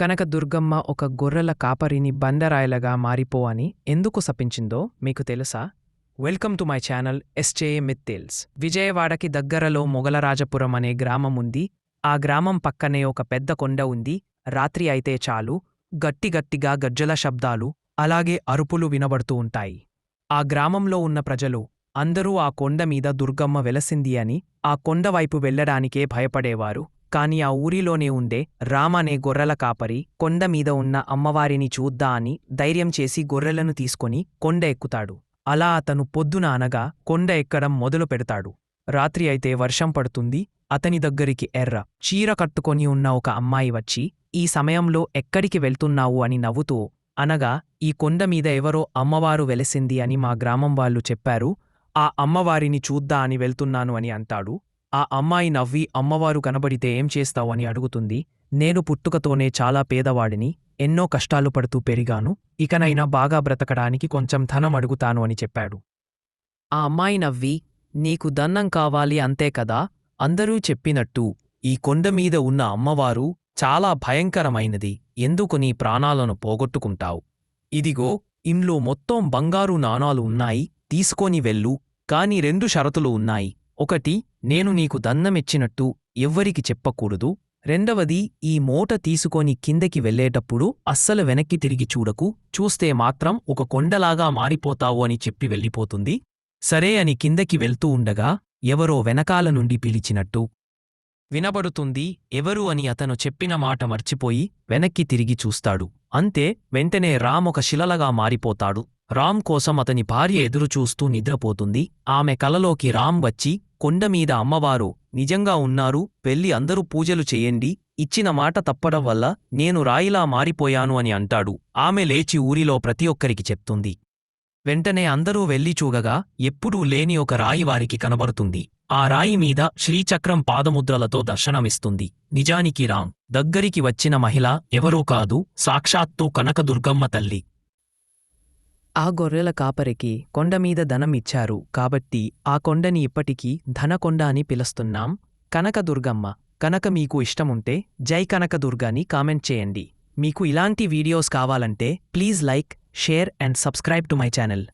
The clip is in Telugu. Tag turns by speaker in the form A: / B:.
A: కనకదుర్గమ్మ ఒక గొర్రెల కాపరిని బండరాయలగా మారిపో అని ఎందుకు శపించిందో మీకు తెలుసా? Welcome to my channel SJA మిత్తేల్స్ విజయవాడకి దగ్గరలో మొగలరాజపురం అనే గ్రామం ఉంది. ఆ గ్రామం పక్కనే ఒక పెద్ద కొండ ఉంది. రాత్రి అయితే చాలు. గట్టిగట్టిగా గజ్జల శబ్దాలు అలాగే అరుపులు వినబడుతూ ఉంటాయి. ఆ గ్రామంలో ఉన్న ప్రజలు అందరూ ఆ కొండ మీద దుర్గమ్మ వెలసింది అని ఆ కొండవైపు వెళ్ళడానికే భయపడేవారు. కాని ఆ ఊరిలోనే ఉండే రామనే గొర్రెల కాపరి కొండమీద ఉన్న అమ్మవారిని చూద్దా అని ధైర్యం చేసి గొర్రెలను తీసుకొని కొండ ఎక్కుతాడు. అలా అతను పొద్దున అనగా కొండ ఎక్కడం మొదలు పెడతాడు. రాత్రి అయితే వర్షం పడుతుంది అతని దగ్గరికి ఎర్ర చీర కట్టుకొని ఉన్న ఒక అమ్మాయి వచ్చి ఈ సమయంలో ఎక్కడికి వెళ్తున్నావు? అని నవ్వుతూ అనగా ఈ కొండ మీద ఎవరో అమ్మవారు వెలసింది అని మా గ్రామం వాళ్ళు చెప్పారు. ఆ అమ్మవారిని చూద్దా అని వెళ్తున్నాను అని అంటాడు. ఆ అమ్మాయి నవ్వి అమ్మవారు కనబడితే ఏం చేస్తావు? అని అడుగుతుంది. నేను పుట్టుకతోనే చాలా పేదవాడిని ఎన్నో కష్టాలు పడుతూ పెరిగాను ఇకనైనా బాగా బ్రతకడానికి కొంచెం ధనం అడుగుతాను అని చెప్పాడు. ఆ అమ్మాయి నవ్వి నీకు దన్నం కావాలి అంతే కదా అందరూ చెప్పినట్టు ఈ కొండమీద ఉన్న అమ్మవారు చాలా భయంకరమైనది ఎందుకు నీ ప్రాణాలను పోగొట్టుకుంటావు? ఇదిగో ఇంట్లో మొత్తం బంగారు నాణాలు ఉన్నాయి తీసుకొని వెళ్ళు కాని రెండు షరతులు ఉన్నాయి. ఒకటి నేను నీకు దన్నమిచ్చినట్టు ఎవ్వరికి చెప్పకూడదు. రెండవది ఈ మూట తీసుకొని కిందకి వెళ్ళేటప్పుడు అస్సలు వెనక్కి తిరిగి చూడకు. చూస్తే మాత్రం ఒక కొండలాగా మారిపోతావు అని చెప్పి వెళ్ళిపోతుంది. సరే అని కిందకి వెళ్తూ ఉండగా ఎవరో వెనకాల నుండి పిలిచినట్టు. వినబడుతుంది ఎవరు అని అతను చెప్పిన మాట మర్చిపోయి వెనక్కి తిరిగి చూస్తాడు. అంతే వెంటనే రామ్ ఒక శిలలగా మారిపోతాడు. రామ్ కోసం అతని భార్య ఎదురుచూస్తూ నిద్రపోతుంది. ఆమె కలలోకి రామ్ వచ్చి కొండమీద అమ్మవారు నిజంగా ఉన్నారు వెళ్ళి అందరూ పూజలు చెయ్యండి ఇచ్చిన మాట తప్పడం వల్ల నేను రాయిలా మారిపోయాను అని అంటాడు. ఆమె లేచి ఊరిలో ప్రతి ఒక్కరికి చెప్తుంది. వెంటనే అందరూ వెళ్ళి చూగగా ఎప్పుడూ లేని ఒక రాయి వారికి కనబడుతుంది. ఆ రాయి మీద శ్రీచక్రం పాదముద్రలతో దర్శనమిస్తుంది. నిజానికి రామ్ దగ్గరికి వచ్చిన మహిళ ఎవరూ కాదు సాక్షాత్తు కనకదుర్గమ్మ తల్లి. ఆ గొర్రెల కాపరికి కొండమీద ధనం ఇచ్చారు కాబట్టి ఆ కొండని ఇప్పటికీ ధనకొండ అని పిలుస్తున్నాం. కనకదుర్గమ్మ కనుక మీకు ఇష్టముంటే జై కనకదుర్గాని కామెంట్ చేయండి. మీకు ఇలాంటి వీడియోస్ కావాలంటే please like share and subscribe to my channel.